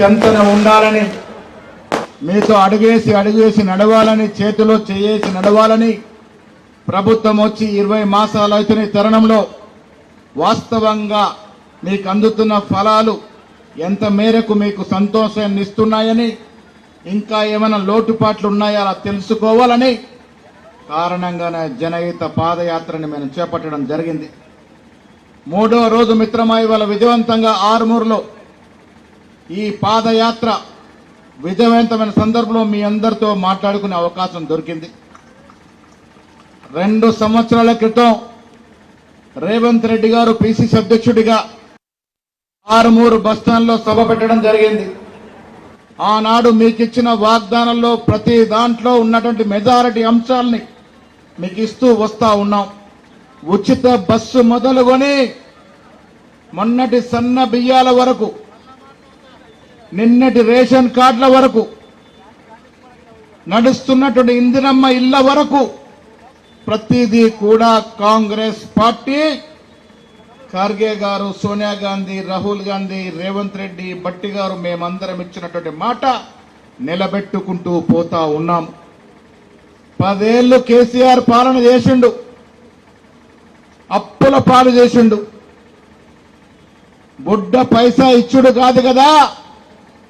చెంతన ఉండాలని మీతో అడుగేసి అడుగేసి నడవాలని చేతిలో చేయేసి నడవాలని ప్రభుత్వం వచ్చి ఇరవై మాసాలు అవుతున్న తరుణంలో వాస్తవంగా మీకు అందుతున్న ఫలాలు ఎంత మేరకు మీకు సంతోషాన్ని ఇస్తున్నాయని ఇంకా ఏమైనా లోటుపాట్లు ఉన్నాయో అలా తెలుసుకోవాలని కారణంగానే జనహిత పాదయాత్రని మేము చేపట్టడం జరిగింది. మూడో రోజు మిత్రమా ఇవాళ విజయవంతంగా ఆరుమూరులో ఈ పాదయాత్ర విజయవంతమైన సందర్భంలో మీ అందరితో మాట్లాడుకునే అవకాశం దొరికింది. రెండు సంవత్సరాల క్రితం రేవంత్ రెడ్డి గారు పిసిసి అధ్యక్షుడిగా ఆరుమూరు బస్టాండ్లో సభ పెట్టడం జరిగింది. ఆనాడు మీకు ఇచ్చిన వాగ్దానంలో ప్రతి దాంట్లో ఉన్నటువంటి మెజారిటీ అంశాలని మీకు ఇస్తూ వస్తా ఉన్నాం. ఉచిత బస్సు మొదలుకొని మొన్నటి సన్న బియ్యాల వరకు నిన్నటి రేషన్ కార్డుల వరకు నడుస్తున్నటువంటి ఇందిరమ్మ ఇళ్ళ వరకు ప్రతిదీ కూడా కాంగ్రెస్ పార్టీ ఖార్గే గారు సోనియా గాంధీ రాహుల్ గాంధీ రేవంత్ రెడ్డి భట్టి గారు మేమందరం ఇచ్చినటువంటి మాట నిలబెట్టుకుంటూ పోతా ఉన్నాం. పదేళ్ళు కేసీఆర్ పాలన చేసిండు. అప్పుల పాలు చేసిండు. బుడ్డ పైసా ఇచ్చుడు కాదు కదా.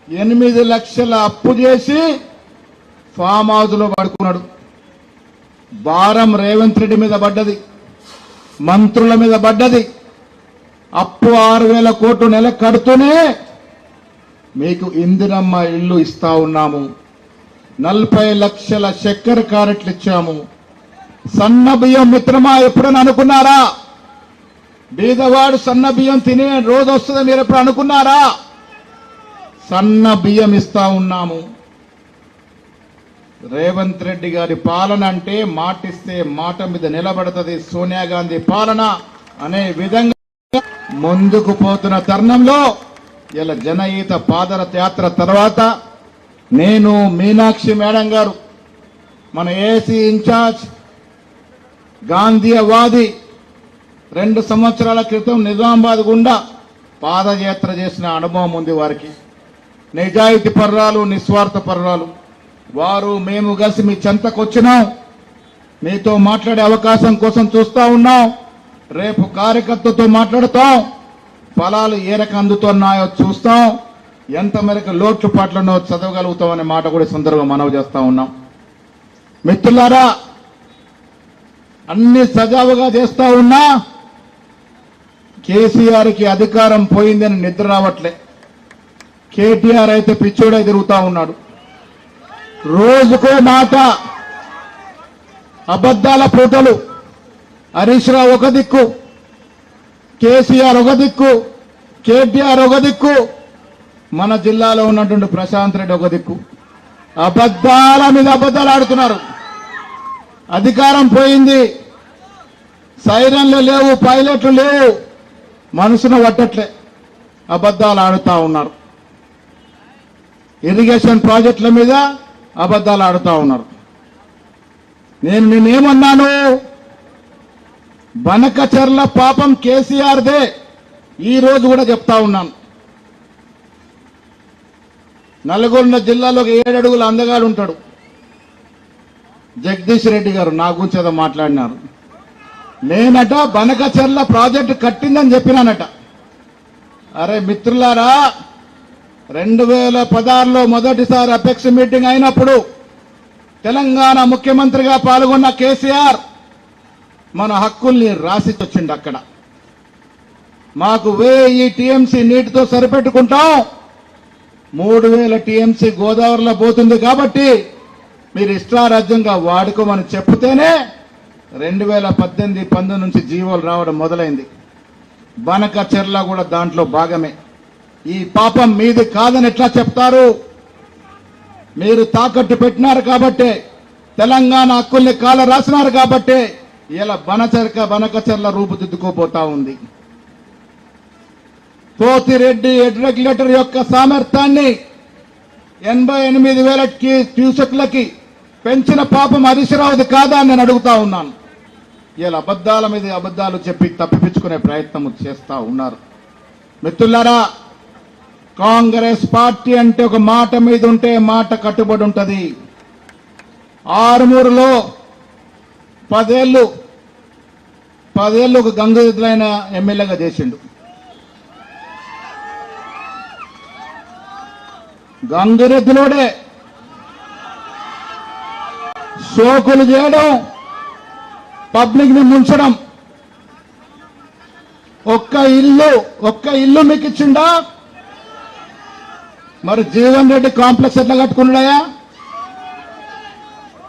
ఎనిమిది లక్షల అప్పు చేసి ఫామ్ హౌస్లో పడుకున్నాడు. భారం రేవంత్ రెడ్డి మీద పడ్డది. మంత్రుల మీద పడ్డది. అప్పు ఆరు వేల కోట్లు నెల కడుతూనే మీకు ఇందిరమ్మ ఇల్లు ఇస్తా ఉన్నాము. నలభై లక్షల చక్కెర కారెట్లు ఇచ్చాము. సన్న బియ్యం మిత్రమా ఎప్పుడని అనుకున్నారా? బీదవాడు సన్న బియ్యం తినే రోజు వస్తుందని మీరు ఎప్పుడు అనుకున్నారా? సన్న బియ్యం ఇస్తా ఉన్నాము. రేవంత్ రెడ్డి గారి పాలన అంటే మాటిస్తే మాట మీద నిలబడుతుంది సోనియా గాంధీ పాలన అనే విధంగా ముందుకు పోతున్న తరుణంలో ఇలా జనహిత పాదర యాత్ర తర్వాత నేను మీనాక్షి మేడం గారు మన ఏసీ ఇన్ఛార్జ్ గాంధీయవాది రెండు సంవత్సరాల క్రితం నిజామాబాద్ గుండా పాదయాత్ర చేసిన అనుభవం ఉంది వారికి. నిజాయితీ పర్రాలు నిస్వార్థ పర్రాలు. వారు మేము కలిసి మీ చెంతకు వచ్చినాం. మీతో మాట్లాడే అవకాశం కోసం చూస్తూ ఉన్నాం. రేపు కార్యకర్తతో మాట్లాడుతాం. ఫలాలు ఏ రకం అందుతున్నాయో చూస్తాం. ఎంత మేరకు లోటుపాట్లను చదవగలుగుతాం అనే మాట కూడా సందర్భంగా మనవి చేస్తూ ఉన్నాం. మిత్రులారా అన్ని సజావుగా చేస్తూ ఉన్నా కేసీఆర్కి అధికారం పోయిందని నిద్ర రావట్లే. కేటీఆర్ అయితే పిచ్చోడై తిరుగుతా ఉన్నాడు. రోజుకో మాట. అబద్ధాల పూటలు. హరీష్ రావు ఒక దిక్కు. కేసీఆర్ ఒక దిక్కు. కేటీఆర్ ఒక దిక్కు. మన జిల్లాలో ఉన్నటువంటి ప్రశాంత్ రెడ్డి ఒక దిక్కు. అబద్ధాల మీద అబద్ధాలు ఆడుతున్నారు. అధికారం పోయింది. సైరన్లు లేవు పైలట్లు లేవు. మనసును పట్టట్లే. అబద్ధాలు ఆడుతూ ఉన్నారు. ఇరిగేషన్ ప్రాజెక్టుల మీద అబద్ధాలు ఆడుతూ ఉన్నారు. నేను నేనేమన్నాను బనకచర్ల పాపం కేసీఆర్దే. ఈ రోజు కూడా చెప్తా ఉన్నాను. నల్గొండ జిల్లాలో ఒక అందగాడు ఉంటాడు. జగదీష్ రెడ్డి గారు నా గురించి ఏదో మాట్లాడినారు. నేనట బనకచర్ల ప్రాజెక్టు కట్టిందని చెప్పినానట. అరే మిత్రులారా రెండు వేల పదహారులో మొదటిసారి అపెక్స్ మీటింగ్ అయినప్పుడు తెలంగాణ ముఖ్యమంత్రిగా పాల్గొన్న కేసీఆర్ మన హక్కుల్ని రాసి వచ్చిండు అక్కడ. మాకు వెయ్యి టీఎంసీ నీటితో సరిపెట్టుకుంటాం. మూడు వేల టీఎంసీ గోదావరిలో పోతుంది కాబట్టి మీరు ఇష్టారాజ్యంగా వాడుకోమని చెప్తేనే రెండు వేల పద్దెనిమిది పంతొమ్మిది నుంచి జీవోలు రావడం మొదలైంది. బనక చెర్ల కూడా దాంట్లో భాగమే. ఈ పాపం మీది కాదని ఎట్లా చెప్తారు? మీరు తాకట్టు పెట్టినారు కాబట్టే తెలంగాణ హక్కుల్ని కాల రాసినారు కాబట్టే ఇలా బనచరిక బనకచర్ల రూపుదిద్దుకోబోతా ఉంది. పోతిరెడ్డి రెగ్యులేటర్ యొక్క సామర్థ్యాన్ని ఎనభై ఎనిమిది వేల క్యూ- క్యూసెక్లకి పెంచిన పాపం హరీశ్రావుది కాదా అని నేను అడుగుతా ఉన్నాను. ఇలా అబద్ధాల మీద అబద్ధాలు చెప్పి తప్పిపించుకునే ప్రయత్నం చేస్తా ఉన్నారు. మిత్రులారా కాంగ్రెస్ పార్టీ అంటే ఒక మాట మీద ఉంటే మాట కట్టుబడి ఉంటుంది. ఆరుమూరులో పదేళ్ళు పదేళ్ళు ఒక గంగైన ఎమ్మెల్యేగా చేసిండు. గంగిరెద్దులోడే సోకులు చేయడం పబ్లిక్ని ముంచడం. ఒక్క ఇల్లు ఒక్క ఇల్లు మీకు ఇచ్చిండా మరి జీవన్ రెడ్డి కాంప్లెక్స్ ఎట్లా కట్టుకున్నాడయా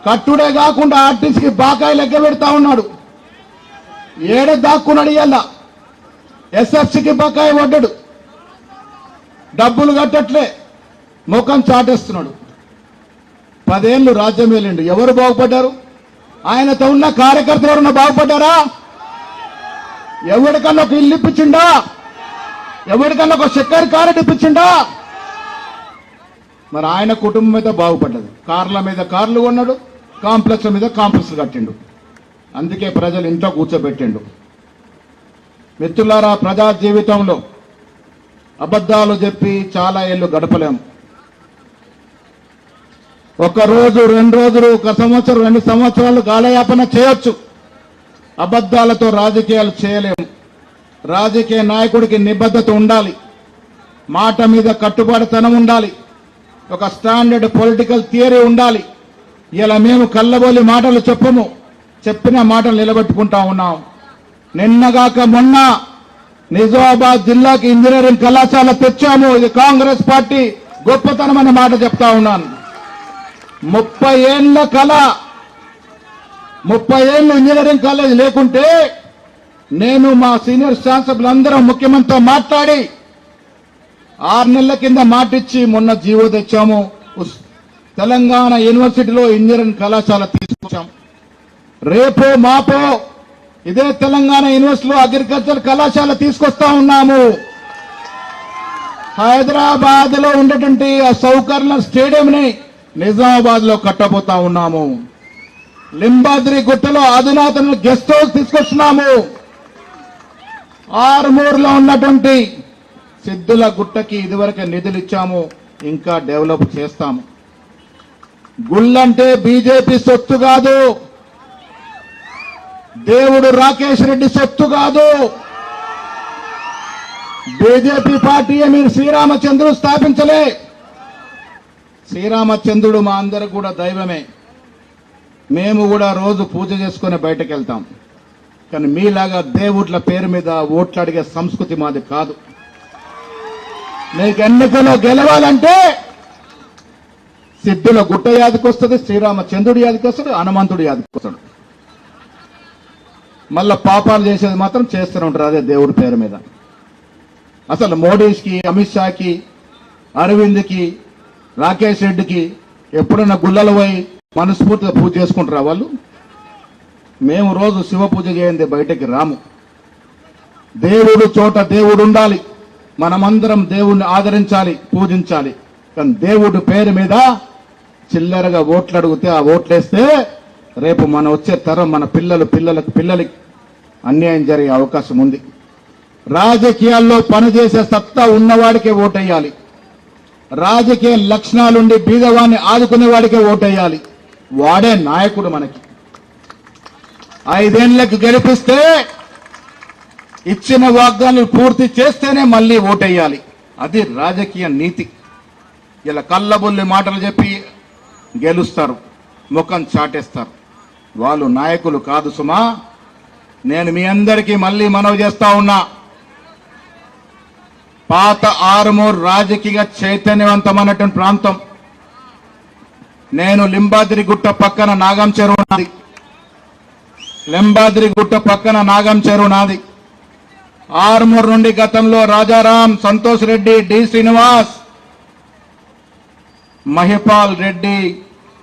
కట్టుడే కాకుండా ఆర్టీసీకి బాకాయి లెక్క పెడతా ఉన్నాడు. ఏడ దాక్కున్నాడు ఇవాళ ఎస్ఎఫ్సికి బకాయి పడ్డాడు. డబ్బులు కట్టట్లే. ముఖం చాటేస్తున్నాడు. పదేళ్ళు రాజ్యం వెళ్ళిండు ఎవరు బాగుపడ్డారు? ఆయనతో ఉన్న కార్యకర్తలు ఎవరన్నా బాగుపడ్డారా? ఎవరికన్నా ఒక ఇల్లు ఇప్పించిండా? ఎవరికన్నా ఒక చక్కెర కారెట్ ఇప్పించిండా? మరి ఆయన కుటుంబం మీద బాగుపడ్డది. కార్ల మీద కార్లు కొన్నాడు కాంప్లెక్స్ మీద కాంప్లెక్స్ కట్టిండు. అందుకే ప్రజలు ఇంట్లో కూర్చోబెట్టిండు. మిత్రులారా ప్రజా జీవితంలో అబద్ధాలు చెప్పి చాలా ఏళ్ళు గడపలేము ఒక రోజు రెండు రోజులు ఒక సంవత్సరం రెండు సంవత్సరాలు కాలయాపన చేయొచ్చు. అబద్ధాలతో రాజకీయాలు చేయలేము రాజకీయ నాయకుడికి నిబద్ధత ఉండాలి. మాట మీద కట్టుబాటుతనం ఉండాలి. ఒక స్టాండర్డ్ పొలిటికల్ థియరీ ఉండాలి. ఇలా మేము కళ్ళబోలి మాటలు చెప్పము. చెప్పిన మాటలు నిలబెట్టుకుంటా ఉన్నాం. నిన్నగాక మొన్న నిజామాబాద్ జిల్లాకి ఇంజనీరింగ్ కళాశాల తెచ్చాము. ఇది కాంగ్రెస్ పార్టీ గొప్పతనం అనే మాట చెప్తా ఉన్నాను. ముప్పై ఏళ్ళ కళ ముప్పై ఏళ్ళు ఇంజనీరింగ్ కాలేజ్ లేకుంటే నేను మా సీనియర్ శాసకులు ముఖ్యమంత్రితో మాట్లాడి ఆరు నెలల కింద మాటిచ్చి మొన్న జీవో తెచ్చాము. తెలంగాణ యూనివర్సిటీలో ఇంజనీరింగ్ కళాశాల తీసుకొచ్చాం. రేపో మాపో ఇదే తెలంగాణ యూనివర్సిటీలో అగ్రికల్చర్ కళాశాల తీసుకొస్తా ఉన్నాము. హైదరాబాద్లో ఉండేటువంటి ఆ సౌకర్ణ స్టేడియం ని నిజామాబాద్లో కట్టబోతా ఉన్నాము. లింబాద్రి గుట్టలో అధునాతన గెస్ట్ హౌస్ తీసుకొస్తున్నాము. ఆరుమూరులో ఉన్నటువంటి సిద్ధుల గుట్టకి ఇదివరకు నిధులు ఇచ్చాము ఇంకా డెవలప్ చేస్తాము. గుళ్ళంటే బీజేపీ సొత్తు కాదు. దేవుడు రాకేష్ రెడ్డి సొత్తు కాదు. బీజేపీ పార్టీ మీరు శ్రీరామచంద్రుడు స్థాపించలే. శ్రీరామచంద్రుడు మా అందరు కూడా దైవమే. మేము కూడా రోజు పూజ చేసుకుని బయటకు వెళ్తాం కానీ మీలాగా దేవుట్ల పేరు మీద ఓట్లు అడిగే సంస్కృతి మాది కాదు. నీకు ఎన్నికలో గెలవాలంటే సిద్ధుల గుట్ట యాదికి వస్తుంది శ్రీరామచంద్రుడి యాదికి వస్తాడు హనుమంతుడి యాదికి వస్తాడు మళ్ళా పాపాలు చేసేది మాత్రం చేస్తూనే ఉంటారు అదే దేవుడి పేరు మీద. అసలు మోడీస్కి అమిత్ షాకి అరవింద్కి రాకేష్ రెడ్డికి ఎప్పుడైనా గుళ్ళలు పోయి మనస్ఫూర్తిగా పూజ చేసుకుంటారా వాళ్ళు? మేము రోజు శివ పూజ చేయండి బయటకి రాము. దేవుడు చోట దేవుడు ఉండాలి. మనమందరం దేవుణ్ణి ఆదరించాలి పూజించాలి. కానీ దేవుడు పేరు మీద చిల్లరగా ఓట్లు అడిగితే ఆ ఓట్లేస్తే రేపు మన వచ్చే తరం మన పిల్లలు పిల్లలకు పిల్లలకి అన్యాయం జరిగే అవకాశం ఉంది. రాజకీయాల్లో పనిచేసే సత్తా ఉన్నవాడికే ఓటేయాలి. రాజకీయ లక్షణాలుండి బీదవాన్ని ఆదుకునేవాడికే ఓటేయాలి. వాడే నాయకుడు మనకి. ఐదేళ్ళకు గెలిపిస్తే ఇచ్చిన వాగ్దానాలు పూర్తి చేస్తేనే మళ్ళీ ఓటేయాలి. అది రాజకీయ నీతి. ఇలా కళ్ళబుల్లి మాటలు చెప్పి గెలుస్తారు ముఖం చాటేస్తారు. వాళ్ళు నాయకులు కాదు సుమా. నేను మీ అందరికీ మళ్ళీ మనవి చేస్తా ఉన్నా. పాత ఆరుమూరు రాజకీయ చైతన్యవంతమైనటువంటి ప్రాంతం. నేను లింబాద్రి గుట్ట పక్కన నాగం చెరువు నాది. లింబాద్రి గుట్ట పక్కన నాగం చెరువు నాది. ఆరుమూరు నుండి గతంలో రాజారాం సంతోష్ రెడ్డి డి శ్రీనివాస్ మహిపాల్ రెడ్డి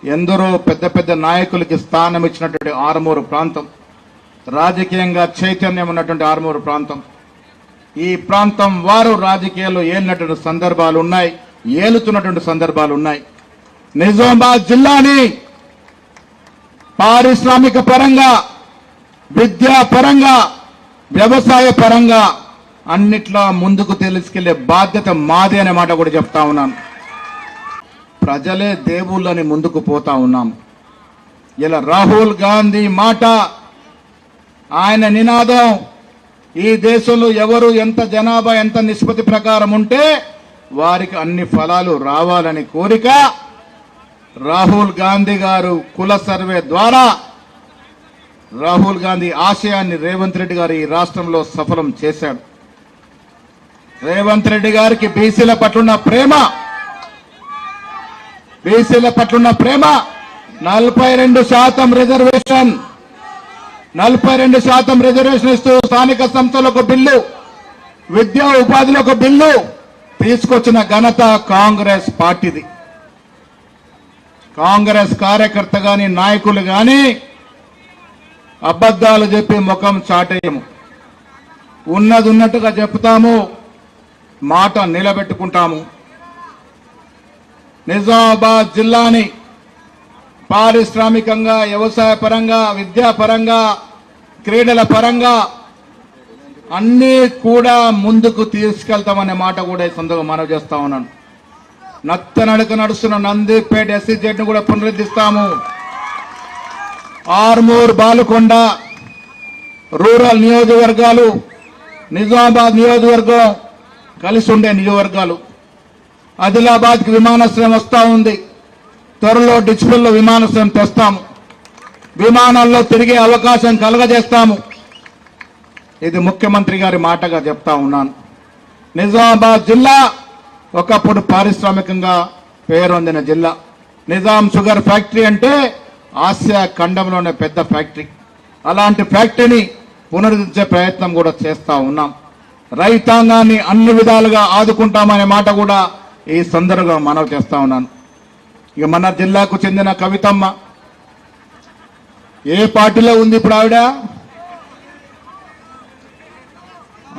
ఎందరో పెద్ద పెద్ద నాయకులకి స్థానం ఇచ్చినటువంటి ఆరుమూరు ప్రాంతం. రాజకీయంగా చైతన్యం ఉన్నటువంటి ఆరుమూరు ప్రాంతం. ఈ ప్రాంతం వారు రాజకీయాల్లో ఏలినటువంటి సందర్భాలు ఉన్నాయి ఏలుతున్నటువంటి సందర్భాలు ఉన్నాయి. నిజామాబాద్ జిల్లాని పారిశ్రామిక పరంగా విద్యా పరంగా వ్యవసాయ పరంగా అన్నిట్లో ముందుకు తెలుసుకెళ్ళే బాధ్యత మాది అనే మాట కూడా చెప్తా ఉన్నాను ప్రజలే దేవుళ్ళని ముందుకు పోతా ఉన్నాం. ఇలా రాహుల్ గాంధీ మాట ఆయన నినాదం ఈ దేశంలో ఎవరు ఎంత జనాభా ఎంత నిష్పత్తి ప్రకారం ఉంటే వారికి అన్ని ఫలాలు రావాలని కోరిక రాహుల్ గాంధీ గారు కుల సర్వే ద్వారా రాహుల్ గాంధీ ఆశయాన్ని రేవంత్ రెడ్డి గారు ఈ రాష్ట్రంలో సఫలం చేశాడు. రేవంత్ రెడ్డి గారికి బీసీల పట్లున్న ప్రేమ బీసీల పట్లున్న ప్రేమ నలభై రెండు శాతం రిజర్వేషన్ నలభై రెండు శాతం రిజర్వేషన్ ఇస్తూ స్థానిక సంస్థలకు బిల్లు విద్యా ఉపాధిలకు బిల్లు తీసుకొచ్చిన ఘనత కాంగ్రెస్ పార్టీది. కాంగ్రెస్ కార్యకర్త గాని నాయకులు కానీ అబద్ధాలు చెప్పి ముఖం చాటేయము. ఉన్నది ఉన్నట్టుగా చెప్తాము మాట నిలబెట్టుకుంటాము. నిజామాబాద్ జిల్లాని పారిశ్రామికంగా వ్యవసాయ పరంగా విద్యాపరంగా క్రీడల పరంగా అన్నీ కూడా ముందుకు తీసుకెళ్తామనే మాట కూడా ఈ సందర్భంగా మనవి చేస్తా ఉన్నాను. నత్తనడక నడుస్తున్న నందిపేట ఎస్సీజెడ్ను కూడా పునరుద్ధరిస్తాము ఆర్మూర్ బాలుకొండ రూరల్ నియోజకవర్గాలు నిజామాబాద్ నియోజకవర్గం కలిసి ఉండే నియోజకవర్గాలు. ఆదిలాబాద్కి విమానాశ్రయం వస్తూ ఉంది. త్వరలో డిచ్పుల్లో విమానాశ్రయం తెస్తాము. విమానాల్లో తిరిగే అవకాశం కలగజేస్తాము. ఇది ముఖ్యమంత్రి గారి మాటగా చెప్తా ఉన్నాను. నిజామాబాద్ జిల్లా ఒకప్పుడు పారిశ్రామికంగా పేరొందిన జిల్లా. నిజాం షుగర్ ఫ్యాక్టరీ అంటే ఆసియా ఖండంలోనే పెద్ద ఫ్యాక్టరీ. అలాంటి ఫ్యాక్టరీని పునరుద్ధరించే ప్రయత్నం కూడా చేస్తూ ఉన్నాం. రైతాంగాన్ని అన్ని విధాలుగా ఆదుకుంటామనే మాట కూడా ఈ సందర్భంగా మనవి చేస్తూ ఉన్నాను. ఇక మన జిల్లాకు చెందిన కవితమ్మ. ఏ పార్టీలో ఉంది ఇప్పుడు ఆవిడ?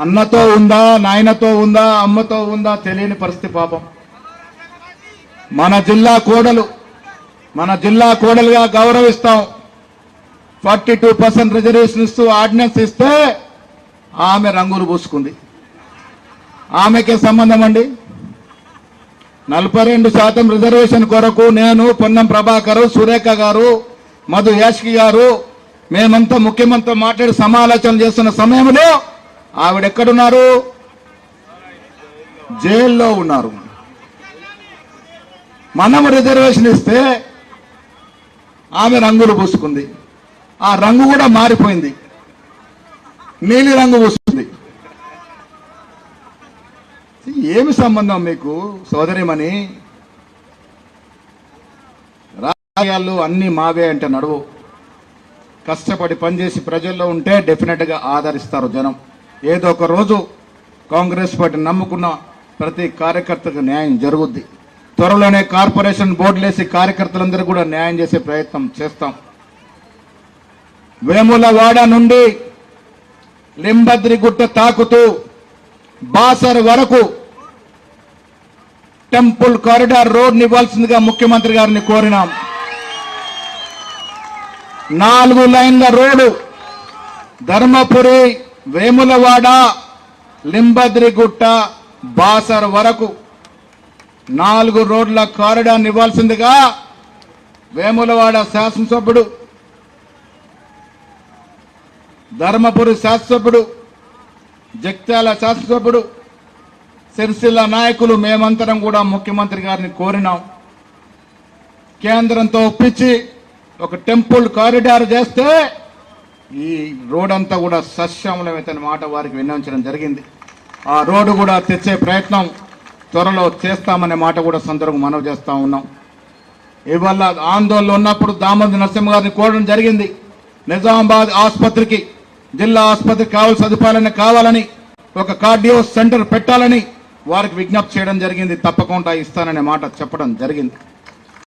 అన్నతో ఉందా నాయనతో ఉందా అమ్మతో ఉందా తెలియని పరిస్థితి పాపం. మన జిల్లా కోడలు మన జిల్లా కోడలుగా గౌరవిస్తాం. ఫార్టీ టూ పర్సెంట్ రిజర్వేషన్ ఇస్తూ ఆర్డినెన్స్ ఇస్తే ఆమె రంగులు పూసుకుంది. ఆమెకే సంబంధం అండి. నలభై రెండు శాతం రిజర్వేషన్ కొరకు నేను పొన్నం ప్రభాకర్ సురేఖ గారు మధు యాష్కి గారు మేమంతా ముఖ్యమంత్రి మాట్లాడి సమాలోచన చేస్తున్న సమయంలో ఆవిడ ఎక్కడున్నారు జైల్లో ఉన్నారు. మనం రిజర్వేషన్ ఇస్తే ఆమె రంగులు పూసుకుంది. ఆ రంగు కూడా మారిపోయింది. నీలి రంగు పూసుకుంది. ఏమి సంబంధం మీకు సోదరిమని రాజకీయాలు అన్ని మావే అంటే నడువు. కష్టపడి పనిచేసి ప్రజల్లో ఉంటే డెఫినెట్గా ఆదరిస్తారు జనం. ఏదో ఒక రోజు కాంగ్రెస్ పార్టీ నమ్ముకున్న ప్రతి కార్యకర్తకు న్యాయం జరుగుద్ది. త్వరలోనే కార్పొరేషన్ బోర్డులేసి కార్యకర్తలందరూ కూడా న్యాయం చేసే ప్రయత్నం చేస్తాం. వేములవాడ నుండి లింబద్రిగుట్ట తాకుతూ బాసర్ వరకు టెంపుల్ కారిడార్ రోడ్ ఇవ్వాల్సిందిగా ముఖ్యమంత్రి గారిని కోరినాం. నాలుగు లైన్ల రోడ్డు ధర్మపురి వేములవాడ లింబద్రిగుట్ట బాసర్ వరకు నాలుగు రోడ్ల కారిడార్ ఇవ్వాల్సిందిగా వేములవాడ శాసనసభ్యుడు ధర్మపురి శాసనసభ్యుడు జగిత్యాల శాసనసభ్యుడు సిరిసిల్ల నాయకులు మేమంతరం కూడా ముఖ్యమంత్రి గారిని కోరినాం. కేంద్రంతో ఒప్పించి ఒక టెంపుల్ కారిడార్ చేస్తే ఈ రోడ్ అంతా కూడా సస్యామలమైతే మాట వారికి విన్నవించడం జరిగింది. ఆ రోడ్డు కూడా తెచ్చే ప్రయత్నం త్వరలో చేస్తామనే మాట కూడా సందర్భం మనవి చేస్తా ఉన్నాం. ఇవాళ ఆందోళన ఉన్నప్పుడు దామోదర్ నరసింహ గారిని కోరడం జరిగింది. నిజామాబాద్ ఆసుపత్రికి జిల్లా ఆసుపత్రికి కావాల్సిన సదుపాయాలని కావాలని ఒక కార్డియో సెంటర్ పెట్టాలని వారికి విజ్ఞప్తి చేయడం జరిగింది. తప్పకుండా ఇస్తాననే మాట చెప్పడం జరిగింది.